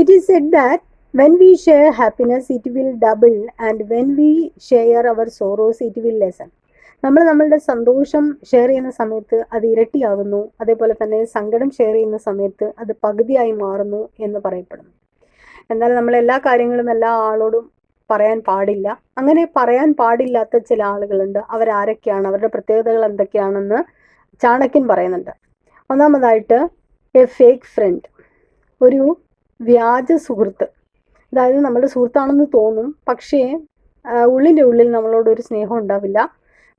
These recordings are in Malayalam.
It is said that when we share happiness, it will double, and when we share our sorrows, it will lessen. നമ്മൾ നമ്മളുടെ സന്തോഷം ഷെയർ ചെയ്യുന്ന സമയത്ത് അത് ഇരട്ടിയാകുന്നു. അതേപോലെ തന്നെ സങ്കടം ഷെയർ ചെയ്യുന്ന സമയത്ത് അത് പകുതിയായി മാറുന്നു എന്ന് പറയപ്പെടുന്നു. എന്നാൽ നമ്മൾ എല്ലാ കാര്യങ്ങളും എല്ലാ ആളോടും പറയാൻ പാടില്ല. അങ്ങനെ പറയാൻ പാടില്ലാത്ത ചില ആളുകളുണ്ട്. അവരാരൊക്കെയാണ്? അവരുടെ പ്രത്യേകതകൾ എന്തൊക്കെയാണെന്ന് ചാണക്യൻ പറയുന്നുണ്ട്. ഒന്നാമതായിട്ട് എ ഫേക്ക് ഫ്രണ്ട് ഒരു വ്യാജ സുഹൃത്ത്. അതായത് നമ്മുടെ സുഹൃത്താണെന്ന് തോന്നും. പക്ഷേ ഉള്ളിന്റെ ഉള്ളിൽ നമ്മളോട് ഒരു സ്നേഹം ഉണ്ടാവില്ല.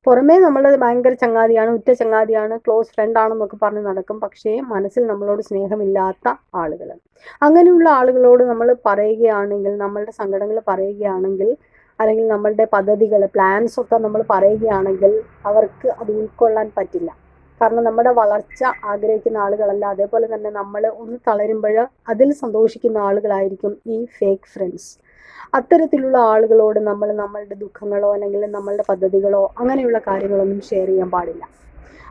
പുറമേ നമ്മൾ ഭയങ്കര ചങ്ങാതിയാണ് ഉറ്റ ചങ്ങാതിയാണ് ക്ലോസ് ഫ്രണ്ട് ആണെന്നൊക്കെ പറഞ്ഞ് നടക്കും. പക്ഷേ മനസ്സിൽ നമ്മളോട് സ്നേഹമില്ലാത്ത ആളുകൾ അങ്ങനെയുള്ള ആളുകളോട് നമ്മൾ പറയുകയാണെങ്കിൽ നമ്മളുടെ സങ്കടങ്ങൾ പറയുകയാണെങ്കിൽ അല്ലെങ്കിൽ നമ്മളുടെ പദ്ധതികൾ പ്ലാൻസ് ഒക്കെ നമ്മൾ പറയുകയാണെങ്കിൽ അവർക്ക് അത് ഉൾക്കൊള്ളാൻ പറ്റില്ല. കാരണം നമ്മുടെ വളർച്ച ആഗ്രഹിക്കുന്ന ആളുകളല്ല. അതേപോലെ തന്നെ നമ്മൾ ഒന്ന് തളരുമ്പോൾ അതിൽ സന്തോഷിക്കുന്ന ആളുകളായിരിക്കും ഈ ഫേക്ക് ഫ്രണ്ട്സ് അത്തരത്തിലുള്ള ആളുകളോട് നമ്മൾ നമ്മളുടെ ദുഃഖങ്ങളോ അല്ലെങ്കിൽ നമ്മളുടെ പദ്ധതികളോ അങ്ങനെയുള്ള കാര്യങ്ങളൊന്നും ഷെയർ ചെയ്യാൻ പാടില്ല.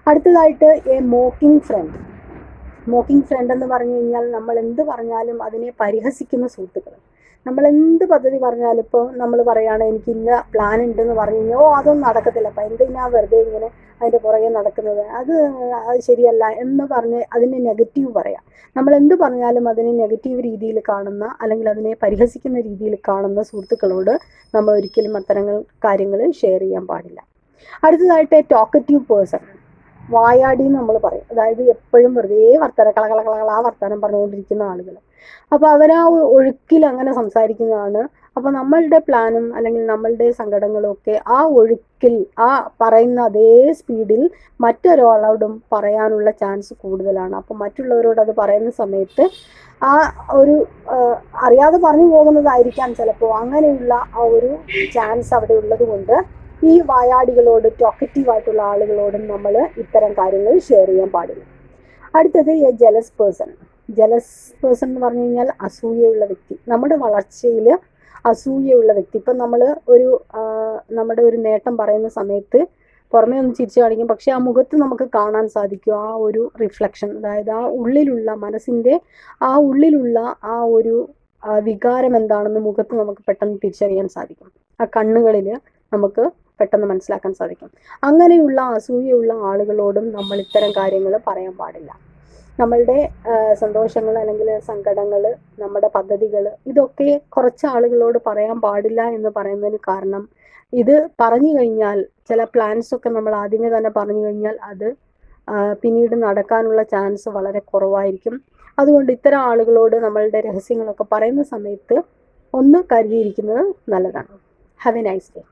അടുത്തതായിട്ട് a mocking friend mocking friend എന്ന് പറഞ്ഞു കഴിഞ്ഞാൽ നമ്മൾ എന്ത് പറഞ്ഞാലും അതിനെ പരിഹസിക്കുന്ന സുഹൃത്തുക്കൾ. നമ്മൾ എന്ത് പദ്ധതി പറഞ്ഞാലും ഇപ്പോൾ നമ്മൾ പറയുകയാണ് എനിക്ക് ഇന്ന പ്ലാൻ ഉണ്ടെന്ന് പറഞ്ഞു കഴിഞ്ഞാൽ ഓ അതൊന്നും നടക്കത്തില്ല. അപ്പം എന്തിനാ വെറുതെ ഇങ്ങനെ അതിന്റെ പുറകെ നടക്കുന്നത്? അത് അത് ശരിയല്ല എന്ന് പറഞ്ഞ് അതിനെ നെഗറ്റീവ് പറയാം. നമ്മൾ എന്ത് പറഞ്ഞാലും അതിനെ നെഗറ്റീവ് രീതിയിൽ കാണുന്ന അല്ലെങ്കിൽ അതിനെ പരിഹസിക്കുന്ന രീതിയിൽ കാണുന്ന സുഹൃത്തുക്കളോട് നമ്മൾ ഒരിക്കലും അത്തരങ്ങൾ കാര്യങ്ങൾ ഷെയർ ചെയ്യാൻ പാടില്ല. അടുത്തതായിട്ട് ടോക്കറ്റീവ് പേഴ്സൺ വായാടി നമ്മൾ പറയും. അതായത് എപ്പോഴും വെറുതെ വർത്തന കള കള കള കള വർത്തമാനം പറഞ്ഞുകൊണ്ടിരിക്കുന്ന ആളുകൾ അപ്പോൾ അവരാ ആ ഒഴുക്കിൽ അങ്ങനെ സംസാരിക്കുന്നതാണ്. അപ്പോൾ നമ്മളുടെ പ്ലാനും അല്ലെങ്കിൽ നമ്മളുടെ സങ്കടങ്ങളും ഒക്കെ ആ ഒഴുക്കിൽ ആ പറയുന്ന അതേ സ്പീഡിൽ മറ്റൊരാളോടും പറയാനുള്ള ചാൻസ് കൂടുതലാണ്. അപ്പോൾ മറ്റുള്ളവരോട് അത് പറയുന്ന സമയത്ത് ആ ഒരു അറിയാതെ പറഞ്ഞു പോകുന്നതായിരിക്കാം ചിലപ്പോൾ അങ്ങനെയുള്ള ആ ഒരു ചാൻസ് അവിടെ ഉള്ളത് കൊണ്ട് ഈ വായാടികളോട് ടോക്കറ്റീവ് ആയിട്ടുള്ള ആളുകളോടും നമ്മൾ ഇത്തരം കാര്യങ്ങൾ ഷെയർ ചെയ്യാൻ പാടില്ല. അടുത്തത് a jealous person jealous person എന്ന് പറഞ്ഞു കഴിഞ്ഞാൽ അസൂയയുള്ള വ്യക്തി. നമ്മുടെ വളർച്ചയിൽ അസൂയയുള്ള വ്യക്തി. ഇപ്പം നമ്മൾ ഒരു നമ്മുടെ ഒരു നേട്ടം പറയുന്ന സമയത്ത് പുറമേ ഒന്ന് ചിരിച്ചു കാണിക്കും. പക്ഷെ ആ മുഖത്ത് നമുക്ക് കാണാൻ സാധിക്കും ആ ഒരു റിഫ്ലക്ഷൻ അതായത് ആ ഉള്ളിലുള്ള മനസ്സിന്റെ ആ ഉള്ളിലുള്ള ആ ഒരു വികാരം എന്താണെന്ന് മുഖത്ത് നമുക്ക് പെട്ടെന്ന് തിരിച്ചറിയാൻ സാധിക്കും. ആ കണ്ണുകളിൽ നമുക്ക് പെട്ടെന്ന് മനസ്സിലാക്കാൻ സാധിക്കും. അങ്ങനെയുള്ള അസൂയയുള്ള ആളുകളോടും നമ്മൾ ഇത്തരം കാര്യങ്ങൾ പറയാൻ പാടില്ല. നമ്മളുടെ സന്തോഷങ്ങൾ അല്ലെങ്കിൽ സങ്കടങ്ങൾ നമ്മുടെ പദ്ധതികൾ ഇതൊക്കെ കുറച്ച് ആളുകളോട് പറയാൻ പാടില്ല എന്ന് പറയുന്നതിന് കാരണം ഇത് പറഞ്ഞു കഴിഞ്ഞാൽ ചില പ്ലാൻസ് ഒക്കെ നമ്മൾ ആദ്യമേ തന്നെ പറഞ്ഞു കഴിഞ്ഞാൽ അത് പിന്നീട് നടക്കാനുള്ള ചാൻസ് വളരെ കുറവായിരിക്കും. അതുകൊണ്ട് ഇത്തരം ആളുകളോട് നമ്മളുടെ രഹസ്യങ്ങളൊക്കെ പറയുന്ന സമയത്ത് ഒന്ന് കരുതിയിരിക്കുന്നത് നല്ലതാണ്. Have A nice day